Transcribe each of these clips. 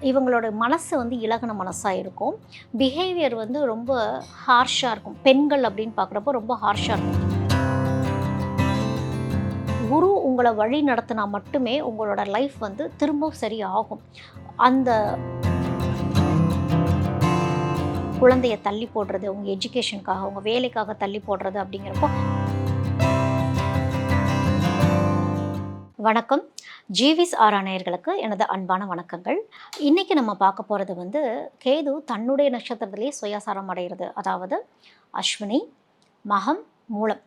இவங்களோட மனசு வந்து இலகன மனசாக இருக்கும். பிஹேவியர் வந்து ரொம்ப ஹார்ஷாக இருக்கும். பெண்கள் அப்படின்னு பார்க்குறப்போ ரொம்ப ஹார்ஷாக இருக்கும். குரு உங்களை வழி நடத்தினா மட்டுமே உங்களோட லைஃப் வந்து திரும்ப சரி ஆகும் அந்த குழந்தைய தள்ளி போடுறது உங்க எஜுகேஷனுக்காக உங்க வேலைக்காக தள்ளி போடுறது அப்படிங்கிறப்போ. வணக்கம். ஜிவிஸ் ஆராணையர்களுக்கு எனது அன்பான வணக்கங்கள். இன்றைக்கி நம்ம பார்க்க போகிறது வந்து கேது தன்னுடைய நட்சத்திரத்திலேயே சுயசாரம் அடைகிறது. அதாவது அஸ்வினி மகம் மூலம்.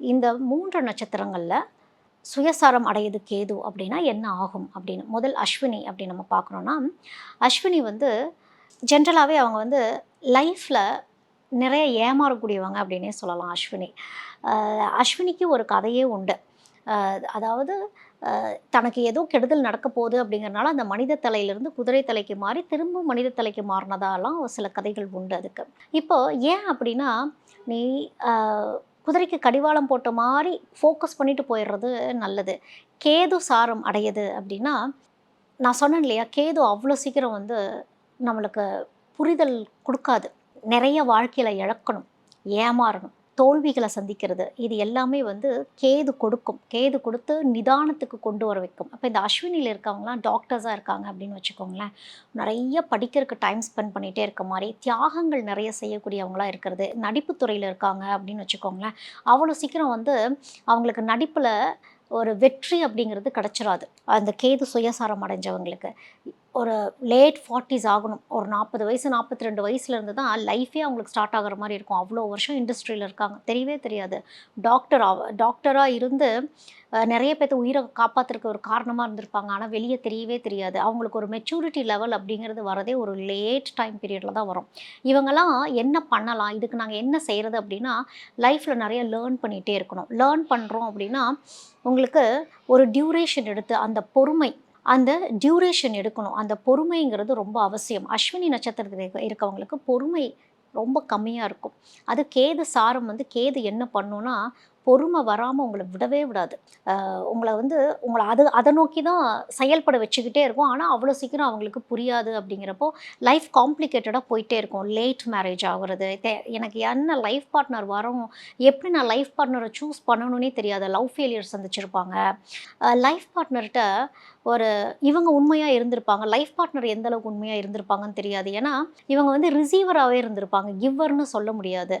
இந்த மூன்று நட்சத்திரங்களில் சுயசாரம் அடையுது கேது அப்படின்னா என்ன ஆகும் அப்படின்னு முதல் அஸ்வினி அப்படின்னு நம்ம பார்க்குறோன்னா அஸ்வினி வந்து ஜென்ரலாகவே அவங்க வந்து லைஃப்பில் நிறைய ஏமாறக்கூடியவங்க அப்படின்னே சொல்லலாம் அஸ்வினி. அஸ்வினிக்கு ஒரு கதையே உண்டு. அதாவது தனக்கு ஏதோ கெடுதல் நடக்க போகுது அப்படிங்கிறனால அந்த மனித தலையிலிருந்து குதிரை தலைக்கு மாறி திரும்ப மனித தலைக்கு மாறினதாலாம் சில கதைகள் உண்டு அதுக்கு. இப்போ ஏன் அப்படின்னா நீ குதிரைக்கு கடிவாளம் போட்ட மாதிரி ஃபோக்கஸ் பண்ணிட்டு போயிடுறது நல்லது. கேது சாரம் அடையுது அப்படின்னா நான் சொன்னேன் இல்லையா கேது அவ்வளோ சீக்கிரம் வந்து நம்மளுக்கு புரிதல் கொடுக்காது. நிறைய வாழ்க்கையில் இழக்கணும் ஏமாறணும். தோல்விகளை சந்திக்கிறது. இது எல்லாமே வந்து கேது கொடுக்கும். கேது கொடுத்து நிதானத்துக்கு கொண்டு வர வைக்கும். அப்போ இந்த அஸ்வினியில் இருக்கவங்களாம் டாக்டர்ஸாக இருக்காங்க அப்படின்னு வச்சுக்கோங்களேன். நிறைய படிக்கிறதுக்கு டைம் ஸ்பெண்ட் பண்ணிகிட்டே இருக்க மாதிரி தியாகங்கள் நிறைய செய்யக்கூடியவங்களா இருக்கிறது. நடிப்புத்துறையில் இருக்காங்க அப்படின்னு வச்சுக்கோங்களேன். அவ்வளோ சீக்கிரம் வந்து அவங்களுக்கு நடிப்பில் ஒரு வெற்றி அப்படிங்கிறது கிடச்சிடாது அந்த கேது சுயசாரம் அடைஞ்சவங்களுக்கு. ஒரு லேட் ஃபார்ட்டிஸ் ஆகணும். ஒரு நாற்பது வயசு நாற்பத்தி ரெண்டு வயசுலேருந்து தான் லைஃபே அவங்களுக்கு ஸ்டார்ட் ஆகுற மாதிரி இருக்கும். அவ்வளோ வருஷம் இண்டஸ்ட்ரியில் இருக்காங்க. தெரியவே தெரியாது. டாக்டர் டாக்டராக இருந்து நிறைய பேர்த்த உயிரை காப்பாற்றுறதுக்கு ஒரு காரணமாக இருந்திருப்பாங்க. ஆனால் வெளியே தெரியவே தெரியாது. அவங்களுக்கு ஒரு மெச்சூரிட்டி லெவல் அப்படிங்கிறது வரதே ஒரு லேட் டைம் பீரியடில் தான் வரும். இவங்கெல்லாம் என்ன பண்ணலாம்? இதுக்கு நாங்கள் என்ன செய்கிறது அப்படின்னா லைஃப்பில் நிறைய லேர்ன் பண்ணிகிட்டே இருக்கணும். லேர்ன் பண்ணுறோம் அப்படின்னா உங்களுக்கு ஒரு டியூரேஷன் எடுத்து அந்த பொறுமை அந்த டியூரேஷன் எடுக்கணும். அந்த பொறுமைங்கிறது ரொம்ப அவசியம். அஸ்வினி நட்சத்திரத்தில் இருக்கவங்களுக்கு பொறுமை ரொம்ப கம்மியாக இருக்கும். அது கேது சாரம் வந்து கேது என்ன பண்ணுன்னா பொறுமை வராமல் உங்களை விடவே விடாது. உங்களை வந்து உங்களை அது அதை நோக்கி தான் செயல்பட வச்சுக்கிட்டே இருக்கும். ஆனால் அவ்வளோ சீக்கிரம் அவங்களுக்கு புரியாது அப்படிங்கிறப்போ லைஃப் காம்ப்ளிகேட்டடாக போயிட்டே இருக்கும். லேட் மேரேஜ் ஆகுறது. தே- எனக்கு என்ன லைஃப் பார்ட்னர் வரும்? எப்படி நான் லைஃப் பார்ட்னரை சூஸ் பண்ணணும்னே தெரியாது. லவ் ஃபெயிலியர் சந்திச்சிருப்பாங்க. லைஃப் பார்ட்னர்கிட்ட ஒரு இவங்க உண்மையாக இருந்திருப்பாங்க. லைஃப் பார்ட்னர் எந்த அளவுக்கு உண்மையாக இருந்திருப்பாங்கன்னு தெரியாது. ஏன்னா இவங்க வந்து ரிசீவராகவே இருந்திருப்பாங்க. கிவ்வர்னு சொல்ல முடியாது.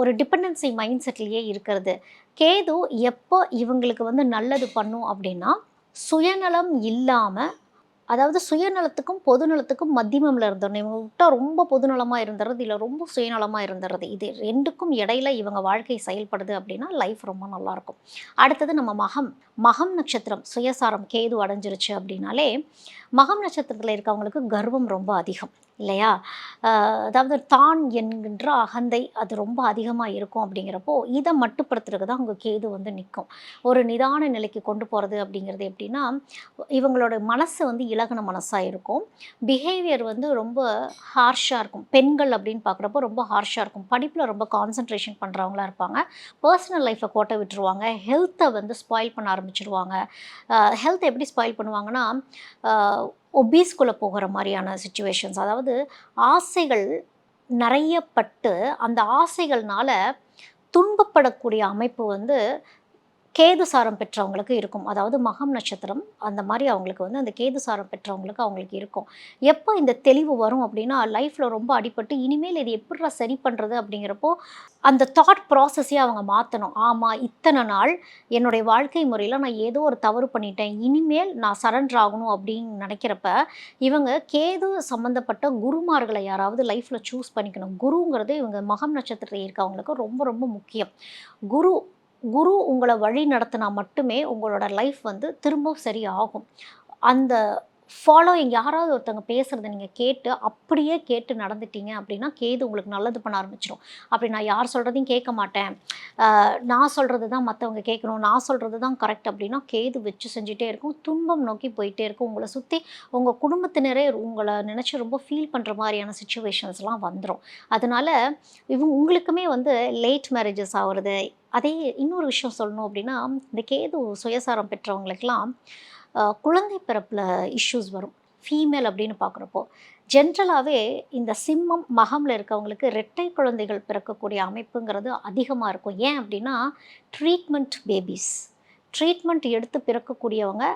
ஒரு டிபெண்டன்சி மைண்ட் செட்லேயே இருக்கிறது. கேது எப்போ இவங்களுக்கு வந்து நல்லது பண்ணும் அப்படின்னா சுயநலம் இல்லாமல் அதாவது சுயநலத்துக்கும் பொதுநலத்துக்கும் மத்தியமில் இருந்தோம். இவங்க விட்டா ரொம்ப பொதுநலமாக இருந்துறது இல்லை ரொம்ப சுயநலமாக இருந்துறது. இது ரெண்டுக்கும் இடையில இவங்க வாழ்க்கை செயல்படுது அப்படின்னா லைஃப் ரொம்ப நல்லாயிருக்கும் அடுத்தது நம்ம மகம். மகம் நட்சத்திரம் சுயசாரம் கேது அடைஞ்சிருச்சு அப்படின்னாலே மகம் நட்சத்திரத்தில் இருக்கவங்களுக்கு கர்வம் ரொம்ப அதிகம். இல்லையா? அதாவது தான் என்கின்ற அகந்தை அது ரொம்ப அதிகமாக இருக்கும் அப்படிங்கிறப்போ இதை மட்டுப்படுத்துறதுக்கு தான் அவங்க கேது வந்து நிற்கும் ஒரு நிதான நிலைக்கு கொண்டு போகிறது அப்படிங்கிறது எப்படின்னா இவங்களோட மனசு வந்து இலகுன மனசாக இருக்கும். பிஹேவியர் வந்து ரொம்ப ஹார்ஷாக இருக்கும். பெண்கள் அப்படின்னு பார்க்குறப்போ ரொம்ப ஹார்ஷாக இருக்கும். படிப்பில் ரொம்ப கான்சன்ட்ரேஷன் பண்ணுறவங்களா இருப்பாங்க. பர்சனல் லைஃப்பை கோட்டை விட்டுருவாங்க. ஹெல்த்தை வந்து ஸ்பாயில் பண்ண ஆரம்பிச்சிருவாங்க. ஹெல்த் எப்படி ஸ்பாயில் பண்ணுவாங்கன்னா ஒபீஸ்குள்ளே போகிற மாதிரியான சுச்சுவேஷன்ஸ் அதாவது ஆசைகள் நிறைய பட்டு அந்த ஆசைகள்னால துன்பப்படக்கூடிய அமைப்பு வந்து கேது சாரம் பெற்றவங்களுக்கு இருக்கும். அதாவது மகம் நட்சத்திரம் அந்த மாதிரி அவங்களுக்கு வந்து அந்த கேது சாரம் பெற்றவங்களுக்கு அவங்களுக்கு இருக்கும். எப்போ இந்த தெளிவு வரும் அப்படின்னா லைஃப்பில் ரொம்ப அடிபட்டு இனிமேல் இது எப்படிடா சரி பண்ணுறது அப்படிங்கிறப்போ அந்த தாட் ப்ராசஸே அவங்க மாற்றணும் ஆமாம் இத்தனை நாள் என்னுடைய வாழ்க்கை முறையில் நான் ஏதோ ஒரு தவறு பண்ணிட்டேன். இனிமேல் நான் சரண்டர் ஆகணும் அப்படின்னு நினைக்கிறப்ப இவங்க கேது சம்மந்தப்பட்ட குருமார்களை யாராவது லைஃப்பில் சூஸ் பண்ணிக்கணும். குருங்கிறது இவங்க மகம் நட்சத்திரத்தில் இருக்கவங்களுக்கு ரொம்ப ரொம்ப முக்கியம். குரு குரு உங்களை வழி நடத்தினா மட்டுமே உங்களோட லைஃப் வந்து திரும்ப சரி ஆகும் அந்த ஃபாலோயிங் யாராவது ஒருத்தவங்க பேசுகிறத நீங்கள் கேட்டு அப்படியே கேட்டு நடந்துட்டீங்க அப்படின்னா கேது உங்களுக்கு நல்லது பண்ண ஆரம்பிச்சிடும் அப்படி நான் யார் சொல்கிறதையும் கேட்க மாட்டேன். நான் சொல்கிறது தான் மற்றவங்க கேட்கணும். நான் சொல்கிறது தான் கரெக்ட் அப்படின்னா கேது வச்சு செஞ்சுட்டே இருக்கும். துன்பம் நோக்கி போயிட்டே இருக்கும். உங்களை சுற்றி உங்கள் குடும்பத்தினரே உங்களை நினச்சி ரொம்ப ஃபீல் பண்ணுற மாதிரியான சுச்சுவேஷன்ஸ்லாம் வந்துடும் அதனால இவங்க உங்களுக்குமே வந்து லேட் மேரேஜஸ் ஆகுறது அதே இன்னொரு விஷயம் சொல்லணும் அப்படின்னா இந்த கேது சுயசாரம் பெற்றவங்களுக்கெல்லாம் குழந்தை பிறப்பில் இஷ்யூஸ் வரும். ஃபீமேல் அப்படின்னு பார்க்குறப்போ ஜென்ரலாகவே இந்த சிம்மம் மகமில் இருக்கவங்களுக்கு ரெட்டை குழந்தைகள் பிறக்கக்கூடிய அமைப்புங்கிறது அதிகமாக இருக்கும். ஏன் அப்படின்னா ட்ரீட்மெண்ட் பேபிஸ் ட்ரீட்மெண்ட் எடுத்து பிறக்கக்கூடியவங்க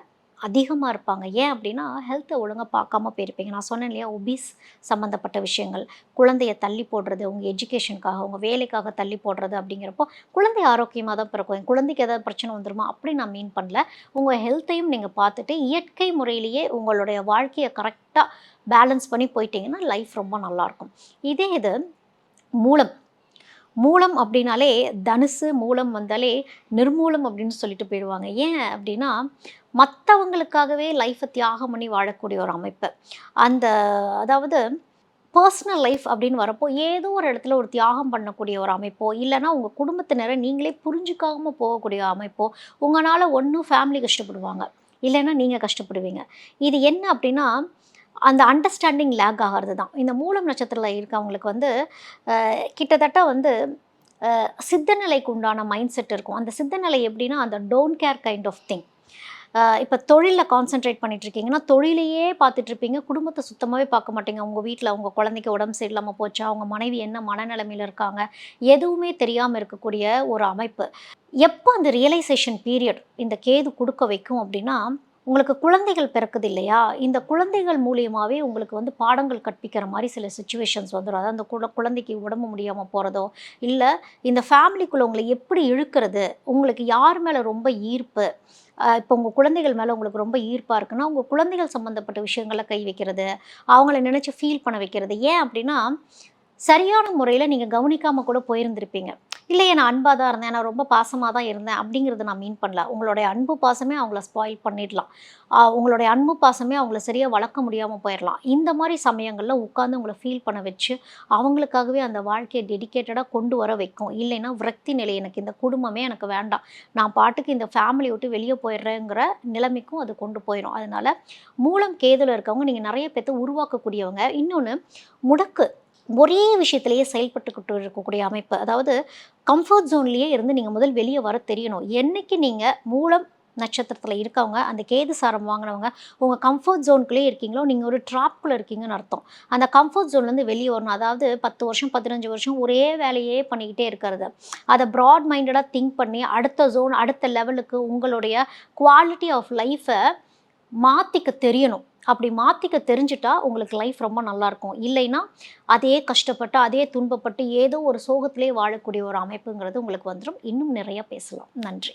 அதிகமாக இருப்பாங்க. ஏன் அப்படின்னா ஹெல்த்தை ஒழுங்காக பார்க்காம போயிருப்பீங்க. நான் சொன்னேன் இல்லையா ஒபீஸ் சம்மந்தப்பட்ட விஷயங்கள். குழந்தைய தள்ளி போடுறது உங்கள் எஜுகேஷனுக்காக உங்கள் வேலைக்காக தள்ளி போடுறது அப்படிங்கிறப்போ குழந்தை ஆரோக்கியமாக தான் பிறக்கும். என் குழந்தைக்கு ஏதாவது பிரச்சனை வந்துருமா? அப்படி நான் மீன் பண்ணல. உங்கள் ஹெல்த்தையும் நீங்கள் பார்த்துட்டு இயற்கை முறையிலேயே உங்களுடைய வாழ்க்கையை கரெக்டாக பேலன்ஸ் பண்ணி போயிட்டீங்கன்னா லைஃப் ரொம்ப நல்லாயிருக்கும் இதே இது மூலம் மூலம் அப்படின்னாலே தனுசு மூலம் வந்தாலே நிர்மூலம் அப்படின்னு சொல்லிட்டு போயிடுவாங்க. ஏன் அப்படின்னா மற்றவங்களுக்காகவே லைஃப்பை தியாகம் பண்ணி வாழக்கூடிய ஒரு அமைப்பு. அந்த அதாவது பர்சனல் லைஃப் அப்படின்னு வரப்போ ஏதோ ஒரு இடத்துல ஒரு தியாகம் பண்ணக்கூடிய ஒரு அமைப்போ இல்லைனா உங்கள் குடும்பத்தினரை நீங்களே புரிஞ்சுக்காமல் போகக்கூடிய அமைப்போ உங்களால் ஒன்றும் ஃபேமிலி கஷ்டப்படுவாங்க. இல்லைன்னா நீங்கள் கஷ்டப்படுவீங்க. இது என்ன அப்படின்னா அந்த அண்டர்ஸ்டாண்டிங் லேக் ஆகிறது தான் இந்த மூலம் நட்சத்திரத்தில் இருக்கவங்களுக்கு வந்து கிட்டத்தட்ட வந்து சித்தநிலைக்கு உண்டான மைண்ட் செட் இருக்கும். அந்த சித்தநிலை எப்படின்னா அந்த don't care kind of thing இப்போ தொழிலில் கான்சென்ட்ரேட் பண்ணிட்டு இருக்கீங்கன்னா தொழிலையே பார்த்துட்டு இருப்பீங்க. குடும்பத்தை சுத்தமாகவே பார்க்க மாட்டீங்க. உங்கள் வீட்டில் உங்கள் குழந்தைக்கு உடம்பு சரியில்லாமல் போச்சா. அவங்க மனைவி என்ன மனநிலைமையில் இருக்காங்க? எதுவுமே தெரியாமல் இருக்கக்கூடிய ஒரு அமைப்பு. எப்போ அந்த ரியலைசேஷன் பீரியட் இந்த கேது கொடுக்க வைக்கும் அப்படின்னா உங்களுக்கு குழந்தைகள் பிறக்குது இல்லையா இந்த குழந்தைகள் மூலியமாகவே உங்களுக்கு வந்து பாடங்கள் கற்பிக்கிற மாதிரி சில சுச்சுவேஷன்ஸ் வந்துடும் அதாவது அந்த குழ குழந்தைக்கு உடம்பு முடியாமல் போகிறதோ இல்லை இந்த ஃபேமிலிக்குள்ளே உங்களை எப்படி இழுக்கிறது? உங்களுக்கு யார் மேலே ரொம்ப ஈர்ப்பு? இப்போ உங்கள் குழந்தைகள் மேலே உங்களுக்கு ரொம்ப ஈர்ப்பாக இருக்குன்னா உங்கள் குழந்தைகள் சம்மந்தப்பட்ட விஷயங்களை கை வைக்கிறது அவங்கள நினச்சி ஃபீல் பண்ண வைக்கிறது. ஏன் அப்படின்னா சரியான முறையில் நீங்கள் கவனிக்காமல் கூட போயிருந்திருப்பீங்க. இல்லையே நான் அன்பாக தான் இருந்தேன். நான் ரொம்ப பாசமாக தான் இருந்தேன். அப்படிங்கிறத நான் மீன் பண்ணல. உங்களுடைய அன்பு பாசமே அவங்கள ஸ்பாயில் பண்ணிடலாம். உங்களுடைய அன்பு பாசமே அவங்கள சரியாக வளர்க்க முடியாமல் போயிடலாம். இந்த மாதிரி சமயங்களில் உட்காந்து உங்களை ஃபீல் பண்ண வச்சு அவங்களுக்காகவே அந்த வாழ்க்கையை டெடிக்கேட்டடாக கொண்டு வர வைக்கும். இல்லைன்னா விரக்தி நிலை எனக்கு இந்த குடும்பமே எனக்கு வேண்டாம். நான் பாட்டுக்கு இந்த ஃபேமிலி விட்டு வெளியே போயிடுறேங்கிற நிலைமைக்கும் அது கொண்டு போயிடும் அதனால் மூலம் கேதில் இருக்கவங்க நீங்கள் நிறைய பேர்த்த உருவாக்கக்கூடியவங்க. இன்னொன்று முடக்கு. ஒரே விஷயத்திலேயே செயல்பட்டுக்கிட்டு இருக்கக்கூடிய அமைப்பு. அதாவது கம்ஃபர்ட் ஜோன்லேயே இருந்து நீங்கள் முதல் வெளியே வர தெரியணும். என்றைக்கு நீங்கள் மூலம் நட்சத்திரத்தில் இருக்கவங்க அந்த கேது சாரம் வாங்கினவங்க உங்கள் கம்ஃபர்ட் ஜோனுக்குள்ளேயே இருக்கீங்களோ நீங்கள் ஒரு ட்ராப்குள்ளே இருக்கீங்கன்னு அர்த்தம். அந்த கம்ஃபர்ட் ஜோன்லேருந்து வெளியே வரணும். அதாவது பத்து வருஷம் பதினஞ்சு வருஷம் ஒரே வேலையே பண்ணிக்கிட்டே இருக்கிறது. அதை ப்ராட் மைண்டடாக திங்க் பண்ணி அடுத்த ஜோன் அடுத்த லெவலுக்கு உங்களுடைய குவாலிட்டி ஆஃப் லைஃப்பை மாற்றிக்க தெரியணும். அப்படி மாற்றிக்க தெரிஞ்சுட்டா உங்களுக்கு லைஃப் ரொம்ப நல்லாயிருக்கும் இல்லைன்னா அதே கஷ்டப்பட்டு அதே துன்பப்பட்டு ஏதோ ஒரு சோகத்திலே வாழக்கூடிய ஒரு அமைப்புங்கிறது உங்களுக்கு வந்துடும் இன்னும் நிறையா பேசலாம். நன்றி.